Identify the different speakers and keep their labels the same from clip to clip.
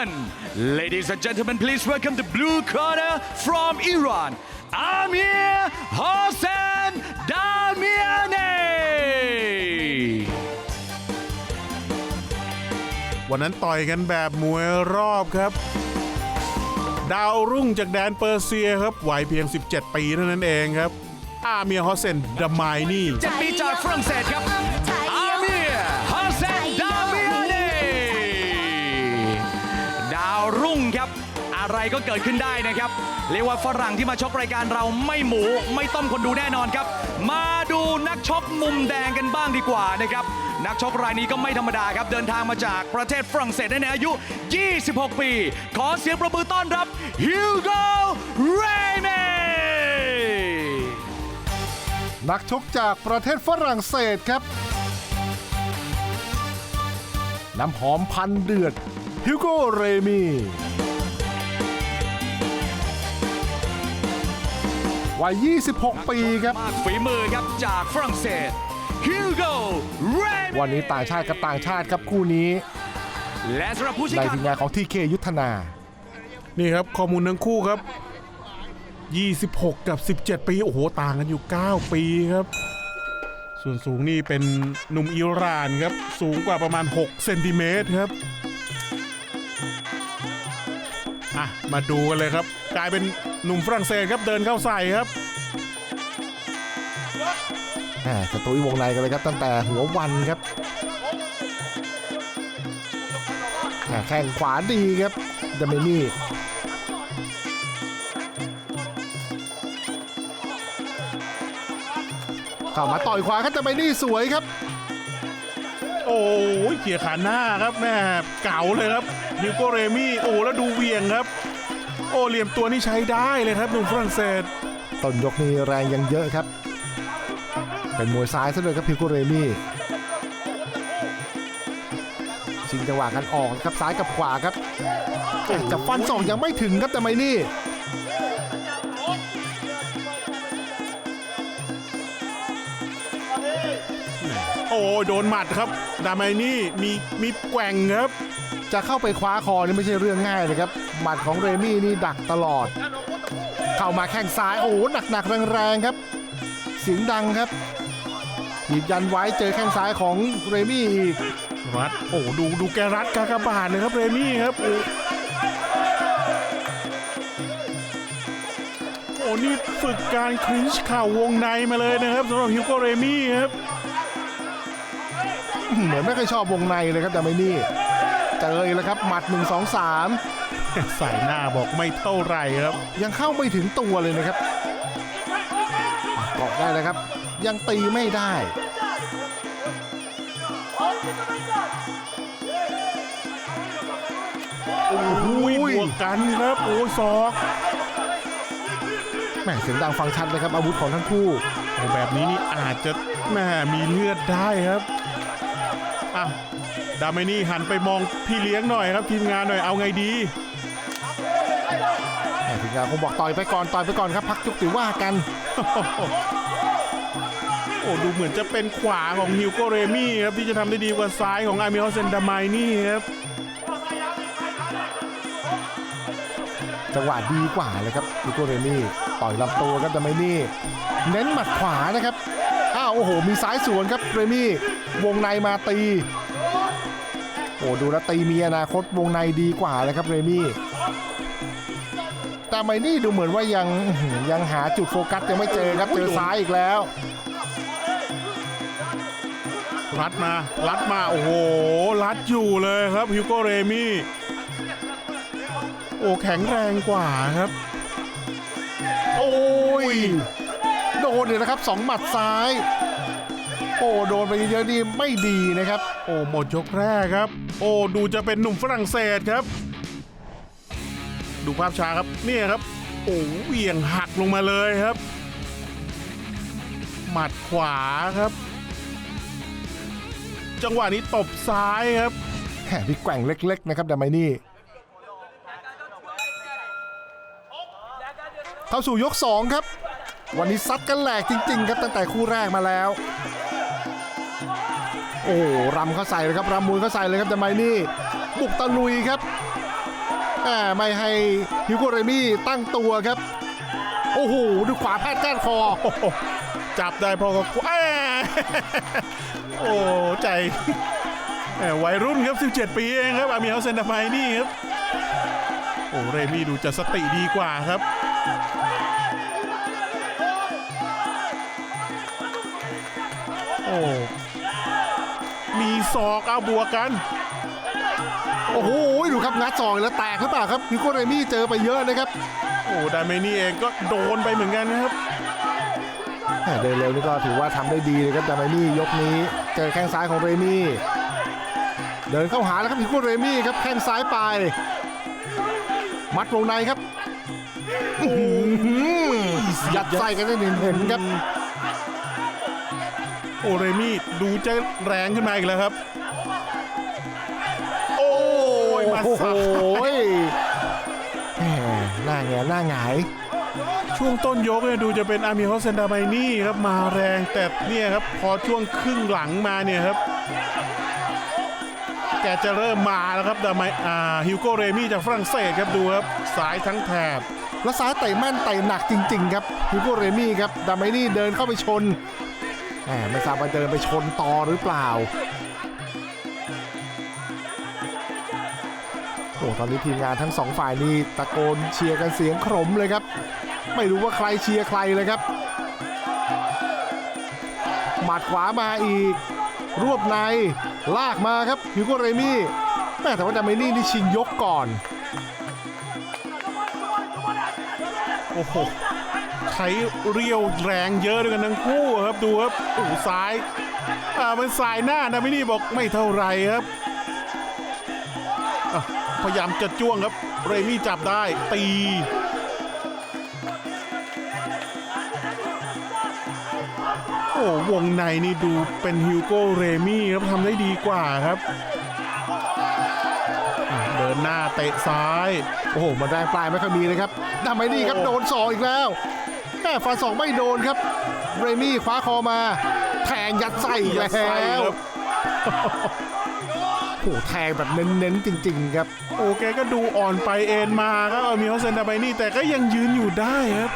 Speaker 1: gentlemen ladies and gentlemen please welcome the blue corner from Iran Amir Hossein Damiani
Speaker 2: วันนั้นต่อยกันแบบมวยรอบครับ ดาวรุ่งจากแดนเปอร์เซียครับวัยเพียง 17 ปีเท่านั้นเองครับ อาเมียฮอสเซนดามายนี่
Speaker 1: เจ็ดปีจากฝรั่งเศสครับ อะไรก็เกิดขึ้นได้นะครับ เรียกว่าฝรั่งที่มาชกรายการเราไม่หมูไม่ต้มคนดูแน่นอนครับ มาดูนักชกมุมแดงกันบ้างดีกว่านะครับ นักชกรายนี้ก็ไม่ธรรมดาครับ เดินทางมาจากประเทศฝรั่งเศสในอายุ 26 ปี ขอเสียงประมือต้อนรับฮิวโกเรเม
Speaker 3: นักชกจากประเทศฝรั่งเศสครับ น้ำหอมพันเดือดฮิวโกเรมี วัย 26 ปีครับ
Speaker 1: มากฝีมือครับจากฝรั่งเศสฮิวโกเรเม
Speaker 3: วันนี้ต่างชาติกับต่างชาติครับคู่นี้
Speaker 1: และสำหรับผู้ชี้
Speaker 3: ใน
Speaker 1: ขาด
Speaker 3: ทีมงานของทีเคยุทธนา
Speaker 2: นี่ครับข้อมูลทั้งคู่ครับ 26 กับ 17 ปี โอ้โห ต่างกันอยู่ 9 ปีครับ ส่วนสูงนี่เป็นหนุ่มอิหร่านครับ สูงกว่าประมาณ 6 เซนติเมตรครับ อะมาดูกันเลยครับ กลายเป็นหนุ่มฝรั่งเศสครับเดินเข้าใส่ครับ
Speaker 3: แหมจะตุยวงในกันเลยครับตั้งแต่หัววันครับแหม่แข้งขวาดีครับเดเมนี่เข้ามาต่อยขวาครับเดเมนี่สวยครับ
Speaker 2: โอ้ยเขี่ยขาหน้าครับแม่เก๋าเลยครับ ฮิวโกเรมี่โอ้แล้วดูเหวียงครับ โอ้เหลี่ยมตัวนี่ใช้ได้เลยครับหนุ่มฝรั่งเศส
Speaker 3: ต้นยกนี้แรงยังเยอะครับ เป็นมวยซ้ายซะเลยครับพิวโกเรมี่ชิงจังหวะกันออกครับซ้ายกับขวาครับแต่จะฟันศอกยังไม่ถึงครับแต่ไม่นี่
Speaker 2: โอ้โดนหมัดครับ ดาไมนี่มีมีแกว่งครับ
Speaker 3: จะเข้าไปคว้าคอนี่ไม่ใช่เรื่องง่ายเลยครับ หมัดของเรมี่นี่ดักตลอด เข้ามาแข้งซ้ายโอ้หนักหนักๆแรงๆครับ เสียงดังครับหยิบยันไว้เจอแข้งซ้ายของเรมี่อีก
Speaker 2: รัดโอ้ดูดูแกรัดกากบาทเลยครับเรมี่ครับโอ้โอ้นี่ฝึกการคลินช์เข่าวงในมาเลยนะครับสำหรับฮิวโกเรมี่ครับ
Speaker 3: เหมือนไม่เคอยชอบวงในเลยครับดามินี่เจออีกแล้วครับหมัด1 2 3
Speaker 2: ใส่หน้าบอกไม่เท่าไหร่ครับ
Speaker 3: ยังเข้าไม่ถึงตัวเลยนะครับเกาะได้แล้วครับ ยังตีไม่ได้
Speaker 2: โอ้โหบวกกันครับโอ้ยศอก
Speaker 3: แหม่เสียงดังฟังชัดเลยครับอาวุธของทั้งคู่
Speaker 2: โอ้แบบนี้นี่อาจจะแหม่มีเลือดได้ครับ อะดาไมนี่หันไปมองพี่เลี้ยงหน่อยครับทีมงานหน่อยเอาไงดี
Speaker 3: แหม่ทีมงานคงบอกต่อยไปก่อนต่อยไปก่อนครับพักจุกติว่ากัน
Speaker 2: โอ้ดูเหมือนจะเป็นขวาของฮิวโกเรมี่ครับที่จะทำได้ดีกว่าซ้ายของอามิฮอสเซนดามายนี่ครับ
Speaker 3: จังหวะดีกว่าเลยครับลิโกเรมี่ต่อยลำตัวครับแต่ไม่นี่เน้นหมัดขวานะครับอ้าวโอ้โหมีซ้ายสวนครับเรมี่ วงในมาตี โอ้ดูแล้วตีมีอนาคตวงในดีกว่าเลยครับเรมี่แต่ไมนี่ดูเหมือนว่ายังอื้อหือยังหาจุดโฟกัสยังไม่เจอครับเจอซ้ายอีกแล้ว
Speaker 2: รัดมารัดมาโอ้โหรัดอยู่เลยครับฮิวโกเรมี่โอ้แข็งแรงกว่าครับ
Speaker 3: โอ้ยโดนเลยนะครับสองหมัดซ้าย โอ้โดนไปเยอะนี่ไม่ดีนะครับ
Speaker 2: โอ้หมดยกแรกครับ โอ้ดูจะเป็นหนุ่มฝรั่งเศสครับ ดูภาพช้าครับเนี่ยครับ โอ้เหวี่ยงหักลงมาเลยครับ หมัดขวาครับ จังหวะนี้ตบซ้ายครับ
Speaker 3: แหมพี่แกว่งเล็ก ๆ นะครับดาไมนี่เข้าสู่ยก 2 ครับ วันนี้ซัดกันแหลกจริง ๆ ครับตั้งแต่คู่แรกมาแล้ว โอ้รำเข้าใส่เลยครับรำมวยเข้าใส่เลยครับดาไมนี่บุกตะลุยครับแหมไม่ให้ฮิวโกเรมี่ตั้งตัวครับ โอ้โหดูขวาแพทย์ก้านคอ
Speaker 2: จับได้พอก็แหมโอ้ใจแหมวัยรุ่นครับ 17 ปีเองครับอามีเฮาเซนดามายนี่ครับ โอ้เรมี่ดูจะสติดีกว่าครับโอ้ มีศอกเอาบวกกัน
Speaker 3: โอ้โหดูครับงัดซองแล้วแตกหรือเปล่าครับฮิวโกเรมี่เจอไปเยอะนะครับ
Speaker 2: โอ้ดามนี่เองก็โดนไปเหมือนกันนะครับ
Speaker 3: แหม่เดินเร็วนี่ก็ถือว่าทำได้ดีเลยครับดามานี่ยกนี้ เจอแข้งซ้ายของเรมี่เดินเข้าหาแล้วครับฮิวโกเรมี่ครับแข้งซ้ายไป มัดวงในครับอื้อหือยัดไส้กันได้เห็นๆครับ
Speaker 2: โอเรมี่ดูจะแรงขึ้นมาอีกแล้วครับ โอ้ยมา
Speaker 3: โอ้โห
Speaker 2: สาย
Speaker 3: แหมหน้าแงนหน้าหงาย
Speaker 2: ช่วงต้นยกเนี่ยดูจะเป็นอาร์มีฮอสเซนดาไมนี่ครับมาแรงแต่เนี่ยครับพอช่วงครึ่งหลังมาเนี่ยครับ แกจะเริ่มมาแล้วครับดาไมอ่าฮิวโกเรมี่จากฝรั่งเศสครับดูครับสายทั้งแถบ
Speaker 3: แล้วซ้ายเตะแม่นเตะหนักจริง ๆ ครับฮิวโกเรมี่ครับดามานี่เดินเข้าไปชนแหม ไม่ทราบว่าเดินไปชนต่อหรือเปล่าโอ้ตอนนี้ทีมงานทั้งสองฝ่ายนี่ตะโกนเชียร์กันเสียงขรมเลยครับ ไม่รู้ว่าใครเชียร์ใครเลยครับ หมัดขวามาอีก รวบในลากมาครับฮิวโกเรมี่แม่แต่ว่าดามินี่นี่ชิงยกก่อน
Speaker 2: โอ้โห ใช้เรียวแรงเยอะด้วยกันทั้งคู่ครับดูครับโอ้ซ้ายอ่ามันสายหน้านะไม่นี่บอกไม่เท่าไรครับพยายามจะจ้วงครับ เรมี่จับได้ตีโอ้วงในนี่ดูเป็นฮิวโก้เรมี่ครับทำได้ดีกว่าครับ เดินหน้าเตะซ้าย
Speaker 3: โอ้โหมันแรงปลายไม่ค่อยมีเลยครับทำไมนี่ครับ
Speaker 2: โด
Speaker 3: นสองอีกแล้ว ม่ฟันสองไม่โดนครับ เรมี่คว้าคอมา แทงยัดไส้อีก
Speaker 2: ยั
Speaker 3: แล้
Speaker 2: ดไส้
Speaker 3: ว
Speaker 2: ครับ
Speaker 3: โอ้โหแทงแบบเน้นๆจริง ๆ ครับ
Speaker 2: โอ้แกก็ดูอ่อนไปเอ็นมาครับเอามีฮอสเซนดาไปนี่แต่ก็ยังยืนอยู่ได้ครับ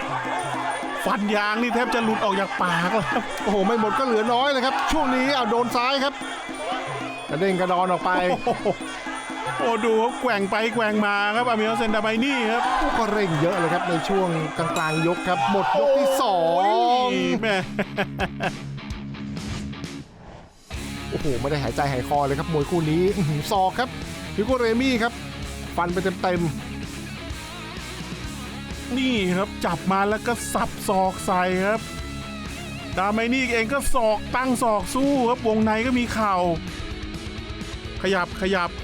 Speaker 2: ฟันยางนี่แทบจะหลุดออกจากปากแล้วครับ
Speaker 3: โอ้โห ไม่หมดก็เหลือน้อยเลยครับ ช่วงนี้เอาโดนซ้ายครับกระเด้งกระดอนออกไป
Speaker 2: โอ้โหโอ้ดูเขาแกว่งไปแกว่งมาครับอามีฮอสเซนดาไปนี่ครับ
Speaker 3: ก็เร่งเยอะเลยครับในช่วงกลางๆยกครับ หมดยกที่สอง
Speaker 2: โอ้ยแม่
Speaker 3: โอ้โหไม่ได้หายใจหายคอเลยครับมวยคู่นี้อื้อหือศอกครับฮิวโกเรมี่ครับ ฟันไปเต็ม
Speaker 2: นี่ครับจับมาแล้วก็สับศอกใส่ครับดาไมนี่เองก็ศอกตั้งศอกสู้ครับวงในก็มีเข่าขยับขยับโ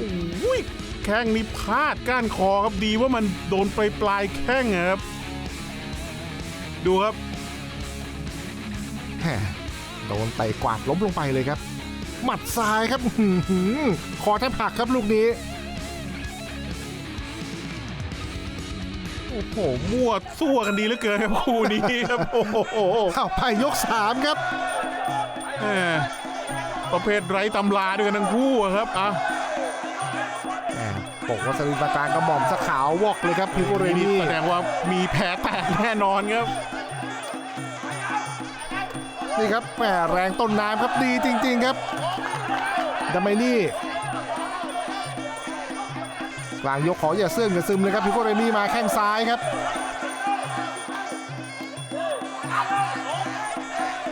Speaker 2: อ้ยแข้งนี่พลาดก้านคอครับดีว่ามันโดนไปปลายแข้งอะครับ ดูครับ
Speaker 3: ๆแหมโดนเตะกวาดล้มลงไปเลยครับ หมัดซ้ายครับอื้อหือคอแทบหักครับลูกนี้
Speaker 2: โอ้โหมั่วซั่วกันดีเหลือเกินครับคู่นี้ครับโอ้โห
Speaker 3: เข้าไปยกสามครับ
Speaker 2: แหมประเภทไร้ตำราด้วยกันทั้งคู่อะครับอะ
Speaker 3: แหม บอกว่าสลินปากลางกระหม่อมสะขาววอกเลยครับพิโกเร
Speaker 2: นี่
Speaker 3: นี่
Speaker 2: แสดงว่ามีแผลแตกแน่นอนครับ
Speaker 3: นี่ครับแหมแรงต้นน้ำครับดีจริง ๆครับดาไมนี่กลางยกขออย่าเสื่องอย่าซึมเลยครับพิโกเรนี่มาแข้งซ้ายครับ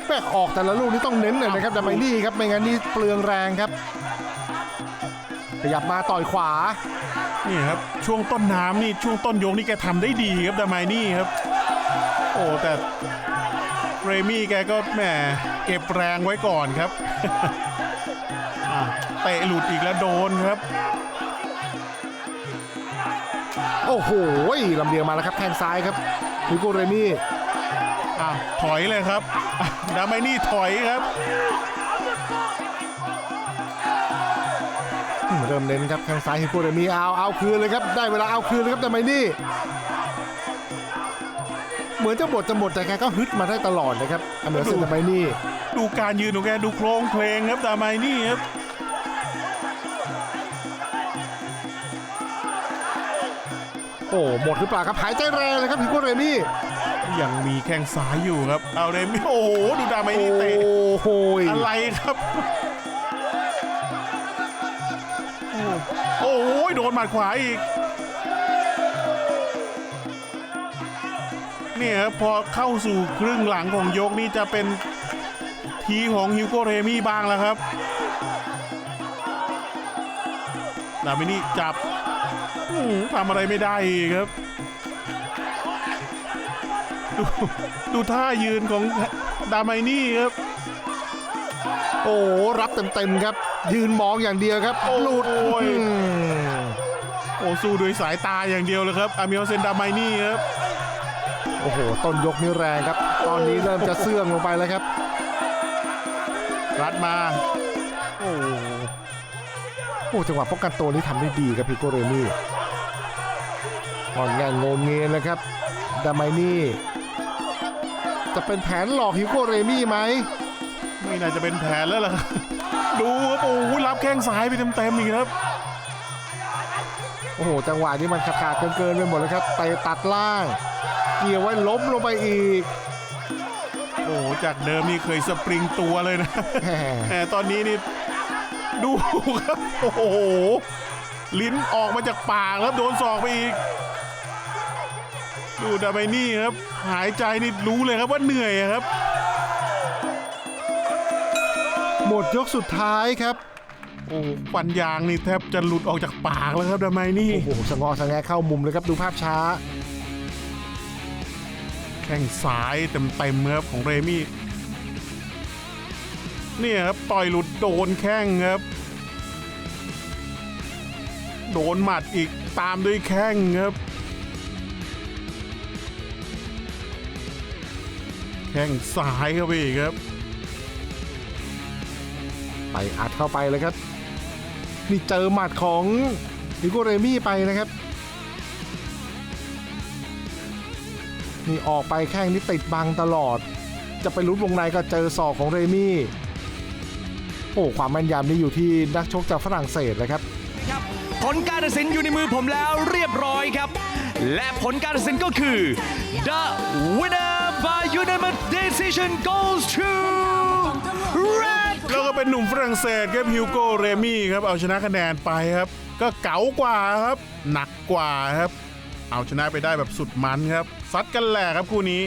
Speaker 3: แม่ออกแต่ละลูกนี่ต้องเน้นหน่อยนะครับดาไมนี่ครับไม่งั้นนี่เปลืองแรงครับ ขยับมาต่อยขวา
Speaker 2: นี่ครับช่วงต้นน้ำนี่ช่วงต้นยกนี่แกทำได้ดีครับดามายนี่ครับ โอ้แต่เรมี่แกก็แหมเก็บแรงไว้ก่อนครับอะเตะหลุดอีกแล้วโดนครับ
Speaker 3: โอ้โหลำเลียงมาแล้วครับแข้งซ้ายครับพิโกเรนี่
Speaker 2: อะถอยเลยครับอะดามายนี่ถอยครับ
Speaker 3: เริ่มเน้นครับแข้งซ้ายฮิโกเรมีเอาเอาคืนเลยครับได้เวลาเอาคืนเลยครับแต่ไม่นี่เหมือนจะหมดจะหมดแต่แกก็ฮึดมาได้ตลอดนะครับอเมริกันแต่ไม่นี่
Speaker 2: ดูการยืนของแกดูโครงเพลงครับดามายนี่ครับ
Speaker 3: โอ้หมดหรือเปล่าครับหายใจแรงเลยครับฮิโกเรมี่
Speaker 2: ยังมีแข้งซ้ายอยู่ครับ เอาเรมี่โอ้โหดูดาไม
Speaker 3: โอ้
Speaker 2: นี่เตะ
Speaker 3: โหย
Speaker 2: อะไรครับ อ้โหโดนหมัดขวาอีกเนี่ยครับพอเข้าสู่ครึ่งหลังของยกนี่จะเป็นทีของฮิวโกเรมี่บ้างแล้วครับดามินี่จับทำอะไรไม่ได้ครับ ดูดูท่ายืนของดาไมนี่ครับ
Speaker 3: โอ้รับเต็มๆครับ ยืนมองอย่างเดียวครับหลุด
Speaker 2: โอ้ย
Speaker 3: อืม
Speaker 2: โอ้สู้ด้วยสายตาอย่างเดียวเลยครับอามิโอเซนดาไมนี่ครับ
Speaker 3: โอ้โหต้นยกนี่แรงครับ ตอนนี้เริ่มจะเสื่องลงไปแล้วครับ
Speaker 2: รัดมาโอ้
Speaker 3: โอ้จังหวะป้องกันตัวนี้ทำได้ดีครับฮิโกเรมี่อ่อนแงนโงนเงียนเลยครับดาไมนี่จะเป็นแผนหลอกฮิโกเรมี่ไหม
Speaker 2: ไม่น่าจะเป็นแผนแล้วล่ะครับ ดูครับโอ้โหรับแข้งซ้ายไปเต็มๆอีกครับ
Speaker 3: โอ้โหจังหวะนี้มันขาดขาดๆเกินๆไปหมดเลยครับเตะตัดล่าง เกี่ยวไว้ล้มลงไปอีก
Speaker 2: โอ้โหจากเดิมนี่เคยสปริงตัวเลยนะ
Speaker 3: แหม
Speaker 2: แต่ตอนนี้นี่ดูครับโอ้โหลิ้นออกมาจากปากแล้วโดนศอกไปอีก ดูดาไมนี่ครับ หายใจนี่รู้เลยครับว่าเหนื่อยอะครับ
Speaker 3: หมดยกสุดท้ายครับ
Speaker 2: โอ้ฟันยางนี่แทบจะหลุดออกจากปากแล้วครับดาไมนี่
Speaker 3: โอ้โหสะงอสะแงะเข้ามุมเลยครับดูภาพช้า
Speaker 2: แข้งซ้ายเต็มๆครับของเรมี่ เนี่ยครับต่อยหลุดโดนแข้งครับ โดนหมัดอีกตามด้วยแข้งครับแข้งซ้ายเข้าไปอีกครับ
Speaker 3: ไปอัดเข้าไปเลยครับ นี่เจอหมัดของฮิโกเรมี่ไปนะครับ นี่ออกไปแข้งนี่ติดบังตลอด จะไปลุ้นวงในก็เจอศอกของเรมี่โอ้ความแม่นยำนี่อยู่ที่นักชกจากฝรั่งเศสเลยครับ
Speaker 1: ครับผลการตัดสินอยู่ในมือผมแล้วเรียบร้อยครับ และผลการตัดสินก็คือ the winner by unanimous decision goes to
Speaker 2: เป็นหนุ่มฝรั่งเศสครับฮิวโกเรมี่ครับเอาชนะคะแนนไปครับ ก็เก๋ากว่าครับ หนักกว่าครับ เอาชนะไปได้แบบสุดมันครับซัดกันแหลกครับคู่นี้